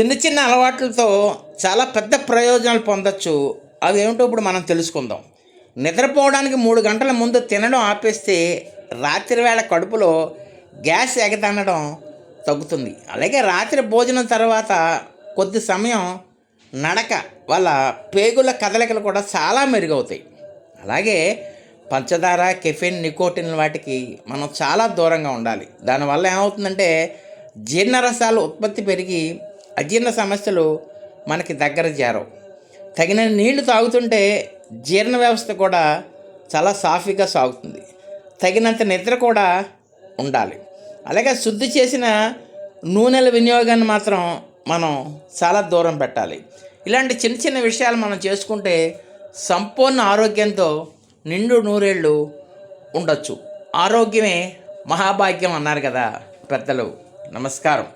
చిన్న చిన్న అలవాట్లతో చాలా పెద్ద ప్రయోజనాలు పొందొచ్చు. అవి ఏమిటో ఇప్పుడు మనం తెలుసుకుందాం. నిద్రపోవడానికి మూడు గంటల ముందు తినడం ఆపేస్తే రాత్రి వేళ కడుపులో గ్యాస్ ఎగతనడం తగ్గుతుంది. అలాగే రాత్రి భోజనం తర్వాత కొద్ది సమయం నడక వల్ల పేగుల కదలికలు కూడా చాలా మెరుగవుతాయి. అలాగే పంచదార కెఫిన్ నికోటిన్ వాటికి మనం చాలా దూరంగా ఉండాలి. దానివల్ల ఏమవుతుందంటే జీర్ణరసాలు ఉత్పత్తి పెరిగి అజీర్ణ సమస్యలు మనకి దగ్గర చేరవు. తగిన నీళ్ళు తాగుతుంటే జీర్ణ వ్యవస్థ కూడా చాలా సాఫీగా సాగుతుంది. తగినంత నిద్ర కూడా ఉండాలి. అలాగే శుద్ధి చేసిన నూనెల వినియోగాన్ని మాత్రం మనం చాలా దూరం పెట్టాలి. ఇలాంటి చిన్న చిన్న విషయాలు మనం చేసుకుంటే సంపూర్ణ ఆరోగ్యంతో నిండు నూరేళ్ళు ఉండొచ్చు. ఆరోగ్యమే మహాభాగ్యం అన్నారు కదా పెద్దలు. నమస్కారం.